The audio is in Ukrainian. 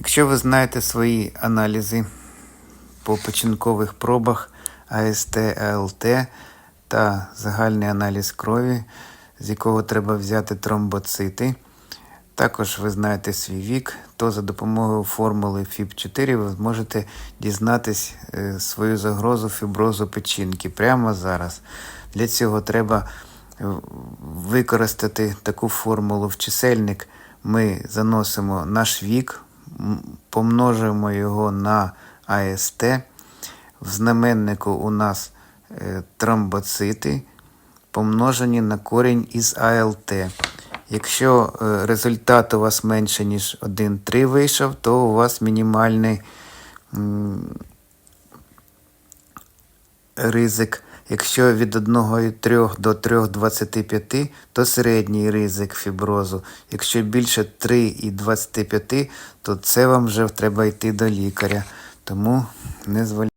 Якщо ви знаєте свої аналізи по печінкових пробах АСТ, АЛТ та загальний аналіз крові, з якого треба взяти тромбоцити, також ви знаєте свій вік, то за допомогою формули ФІБ4 ви зможете дізнатись е, свою загрозу фіброзу печінки прямо зараз. Для цього треба е, використати таку формулу в чисельник. Ми заносимо наш вік, м, помножуємо його на АСТ. В знаменнику у нас е, тромбоцити помножені на корінь із АЛТ. Якщо е, результат у вас менше, ніж 1,3 вийшов, то у вас мінімальний ризик. Якщо від 1,3 до 3,25, то середній ризик фіброзу. Якщо більше 3,25, то це вам вже треба йти до лікаря. Тому не зволікайте.